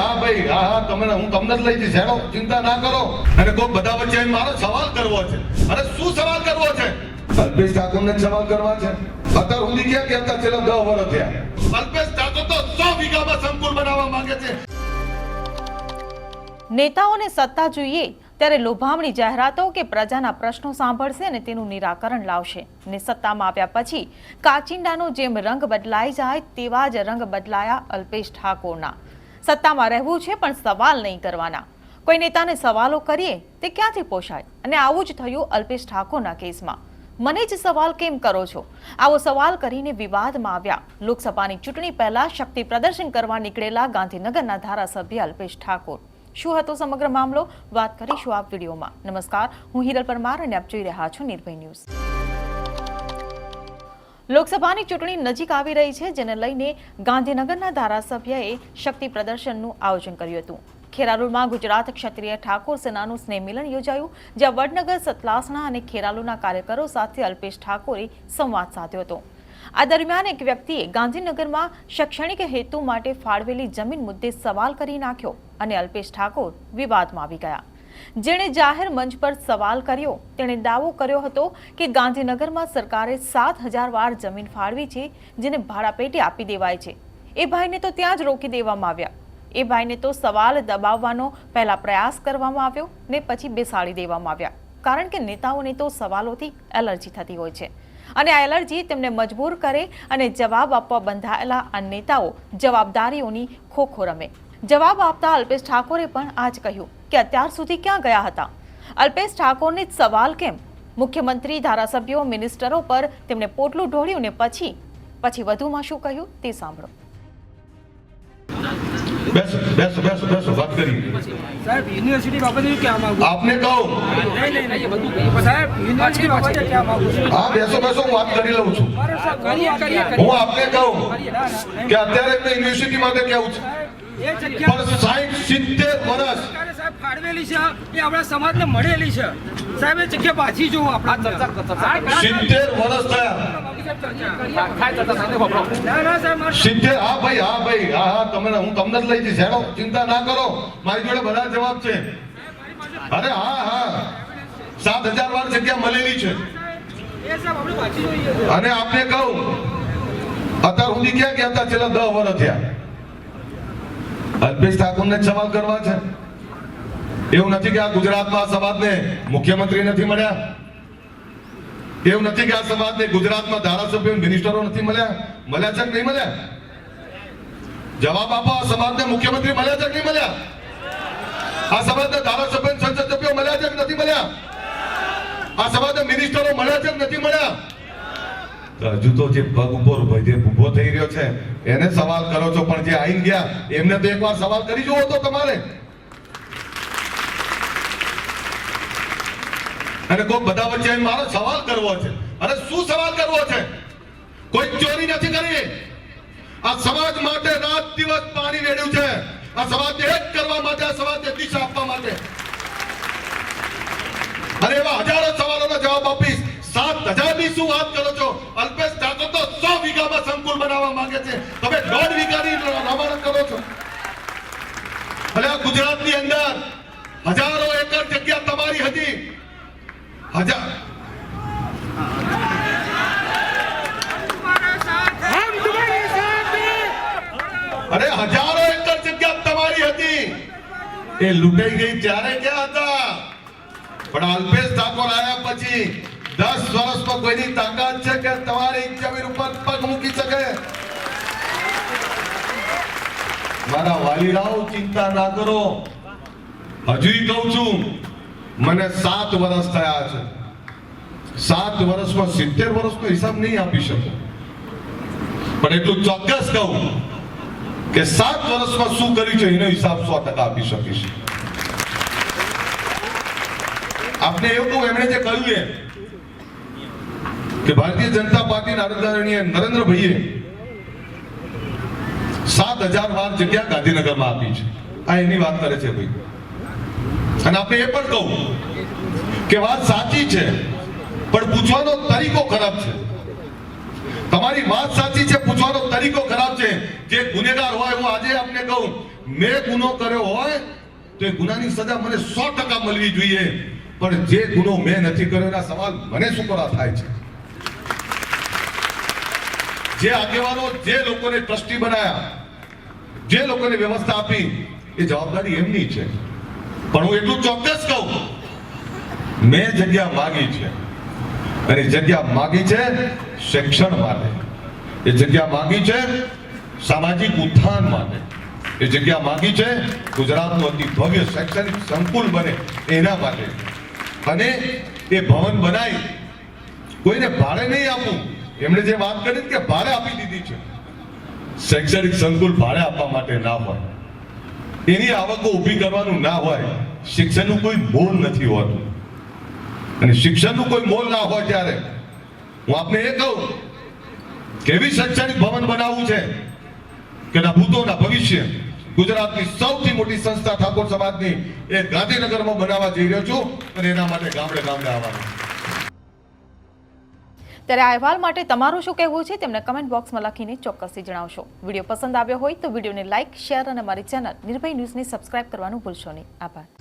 હા ભાઈ હા હા તમે હું તમને જ લઈ જઈશ. હેડો ચિંતા ના કરો. અને કોઈ બધા વચ્ચે મારો સવાલ કરવો છે. અરે શું સવાલ કરવો છે? અલ્પેશ ઠાકોરને સવાલ કરવા છે. અત્યાર સુધી ક્યાં ગયા હતા? છેલ્લા દસ વર્ષ થયા. અલ્પેશ ઠાકોર તો સો વીઘામાં સંકુલ બનાવવા માંગે છે. નેતાઓને સત્તા જોઈએ ત્યારે લોભામણી જાહેરાતો કે પ્રજાના પ્રશ્નો સાંભળશે અને તેનું નિરાકરણ લાવશે. ને સત્તામાં આવ્યા પછી કાચિંડાનો જેમ રંગ બદલાઈ જાય તેવા જ રંગ બદલાયા અલ્પેશ ઠાકોરના. સત્તામાં રહેવું છે, પણ સવાલ નહીં કરવાના. કોઈ નેતાને સવાલો કરીએ, તે ક્યાંથી પોષાય? અને આવું જ થયું અલ્પેશ ઠાકોરના કેસમાં. મને જ સવાલ કેમ કરો છો? આવો સવાલ કરીને વિવાદમાં આવ્યા. લોકસભાની ચૂંટણી પહેલા શક્તિ પ્રદર્શન કરવા નીકળેલા ગાંધીનગરના ધારાસભ્ય અલ્પેશ ઠાકોર. શું હતો સમગ્ર મામલો? વાત કરીશું આ વિડીયોમાં. નમસ્કાર. હું હિરલ પરમાર અને આપ જોઈ રહ્યા છો નિર્ભય ન્યૂઝ. લોકસભાની ચૂંટણી નજીક આવી રહી છે, જેને લઈને ગાંધીનગરના ધારાસભ્યએ શક્તિ પ્રદર્શનનું આયોજન કર્યું હતું. ખેરાલુમાં ગુજરાત ક્ષત્રિય ઠાકોર સેનાનું સ્નેહમિલન યોજાયું, જ્યાં વડનગર સતલાસણા અને ખેરાલુના કાર્યકરો સાથે અલ્પેશ ઠાકોરે સંવાદ સાધ્યો હતો. આ દરમિયાન એક વ્યક્તિએ ગાંધીનગરમાં શૈક્ષણિક હેતુ માટે ફાળવેલી જમીન મુદ્દે સવાલ કરી નાખ્યો અને અલ્પેશ ઠાકોર વિવાદમાં આવી ગયા. જેણે જાહેર મંચ પર સવાલ કર્યો. તેણે દાવો કર્યો હતો કે ગાંધીનગરમાં સરકારે સાત હજાર વાર જમીન ફાળવી છે, જેને ભાડાપેટે આપી દેવાય છે. એ ભાઈને તો ત્યાં જ રોકી દેવામાં આવ્યા. એ ભાઈને તો સવાલ દબાવવાનો પહેલા પ્રયાસ કરવામાં આવ્યો ને પછી બેસાડી દેવામાં આવ્યા. કારણ કે નેતાઓને તો સવાલોથી એલર્જી થતી હોય છે. અને આ એલર્જી તેમને મજબૂર કરે અને જવાબ આપવા બંધાયેલા આ નેતાઓ જવાબદારીઓની ખોખો રમે. જવાબ આપતા અલ્પેશ ઠાકોરે પણ આ કહ્યું કે અત્યાર સુધી ક્યાં ગયા હતા? અલ્પેશ ઠાકોરને જ સવાલ કેમ? મુખ્યમંત્રી ધારાસભ્યો મિનિસ્ટરો પર તેમણે પોટલું ઢોળ્યું ને પછી? પછી વધુમાં શું કહ્યું તે સાંભળો. બેસો બેસો બેસો બેસો વાત કરીએ સાહેબ યુનિવર્સિટી બાબતે હું માંગુ આપને કહું. નહીં નહીં સાહેબ યુનિવર્સિટી બાબતે કહેવા માંગુ હા બેસો બેસો હું વાત કરી લઉં છું. હું આપને કહું. કે અત્યારે એમને યુનિવર્સિટી માટે કેવું છે? પણ સાઠ સિત્તેર વર્ષ સાહેબ ફાળવેલી છે એ આપણા સમાજને મળેલી છે. સાહેબ એ જગ્યા પાછી જોવું આપણા સિત્તેર વર્ષ થયા. ના ના સાહેબ મારે સિત્તેર હા ભાઈ હા ભાઈ હા હા તમે હું તમને જ લઈ જઈશ. હેડો ચિંતા ના કરો. મારી જોડે બધા જવાબ છે. અરે હા હા. સાત હજાર વાર જગ્યા મળેલી છે. અને આપને કહું અત્યાર સુધી ક્યાં ગયા હતા? છેલ્લા દસ વર્ષ થયા. અલ્પેશ ઠાકોરને સવાલ કરવા છે. એવું નથી કે આ ગુજરાતમાં સમાજને મુખ્યમંત્રી નથી મળ્યા. એવું નથી કે આ સમાજને ગુજરાતમાં ધારાસભ્યો મિનિસ્ટરો નથી મળ્યા. મળ્યા છે કે નહીં મળ્યા? જવાબ આપો, આ સમાજને મુખ્યમંત્રી મળ્યા છે કે નહીં મળ્યા? આ સમાજના ધારાસભ્ય સંસદ સભ્યો મળ્યા છે કે નથી મળ્યા? આ સમાજના મિનિસ્ટરો મળ્યા છે કે નથી મળ્યા? હજુ તો જે પગ ઉપર જે ઊભો થઈ રહ્યો છે, એને સવાલ કરો છો, પણ જે આઈ ગયા, એમને તો એકવાર સવાલ કરી જુઓ તો તમારે. અને કોઈ બધા વચ્ચે મારો સવાલ કરવો છે. અરે શું સવાલ કરવો છે? કોઈ ચોરી નથી કરી? આ સમાજ માટે રાત દિવસ પાણી વેડ્યું છે. આ સમાજ એક કરવા માટે, આ સમાજ દિશા આપવા માટે. અને એવા હજારો સવાલોનો જવાબ આપીશ. સાત હજારની શું વાત કરો છો? અલ્પેશ ઠાકોર તો સો વીઘામાં સંકુલ બનાવવા માંગે છે. તમે દોઢ વીઘાની રવાના કરો છો. અને આ ગુજરાતની અંદર હજારો એકર જગ્યા તમારી હતી હજાર અરે હજારો એકર જગ્યા તમારી હતી. એ લૂંટાઈ ગઈ ત્યારે ક્યાં હતા. પણ અલ્પેશ ઠાકોર આવ્યા પછી દસ વર્ષમાં કોઈની તાકાત છે કે તમારી જમીન ઉપર પગ મૂકી શકે? મારા વાલીરાઓ ચિંતા ના કરો. હજુ કહું છું મને સાત વર્ષ થયા છે. સાત વર્ષમાં સિત્તેર વર્ષનો હિસાબ નહીં આપી શકું. પણ એટલું ચોક્કસ કહું કે સાત વર્ષમાં શું કર્યું છે એનો હિસાબ સો ટકા આપી શકીશ. આપને એવું કહું, એમણે જે કહ્યું એ, કે ભારતીય જનતા પાર્ટીના આદરણીય નરેન્દ્રભાઈએ સાત હજાર વાર જગ્યા ગાંધીનગરમાં આપી છે. આ એની વાત કરે છે ભાઈ. અને આપણે એ પણ કહું કે વાત સાચી છે, પણ પૂછવાનો તરીકો ખરાબ છે. તમારી વાત સાચી છે, પૂછવાનો તરીકો ખરાબ છે. જે ગુનેગાર હોય, હું આજે આપને કહું, મેં ગુનો કર્યો હોય, તો એ ગુનાની સજા મને સો ટકા મળવી જોઈએ. પણ જે ગુનો મેં નથી કર્યો, એના સવાલ મને શું કરવા થાય છે? જે આગેવાનો જે લોકોને ટ્રસ્ટી બનાયા, જે લોકોને વ્યવસ્થા આપી, એ જવાબદારી એમની છે. પણ હું એટલું ચોક્કસ કહું, મેં જગ્યા માગી છે. અને જગ્યા માગી છે શિક્ષણ માટે. એ જગ્યા માગી છે સામાજિક ઉત્થાન માટે. એ જગ્યા માગી છે ગુજરાતનું અતિ ભવ્ય શૈક્ષણિક સંકુલ બને એના માટે. અને એ ભવન બનાવી કોઈને ભાડે નહીં આપવું. એમણે જે વાત કરી કે ભાડે આપી દીધી છે. શૈક્ષણિક સંકુલ ભાડે આપવા માટે ના હોય. એની આવકો ઊભી કરવાનું ના હોય, શિક્ષણનું કોઈ મોલ નથી હોતું. અને શિક્ષણનું કોઈ મોલ ના હોય ત્યારે, હું આપને એ કહું, કેવી શૈક્ષણિક ભવન બનાવવું છે? કે ભૂતોના ભવિષ્ય. ગુજરાતની સૌથી મોટી સંસ્થા ઠાકોર સમાજની એ ગાંધીનગરમાં બનાવવા જઈ રહ્યો છું અને એના માટે ગામડે ગામડે આવવાનું. ત્યારે આ અહેવાલ માટે તમારું શું કહેવું છે તેમને કમેન્ટ બોક્સમાં લખીને ચોક્કસથી જણાવશો. વીડિયો પસંદ આવ્યો હોય તો વિડીયોને લાઇક શેર અને અમારી ચેનલ નિર્ભય ન્યૂઝને સબસ્ક્રાઇબ કરવાનું ભૂલશો નહીં. આભાર.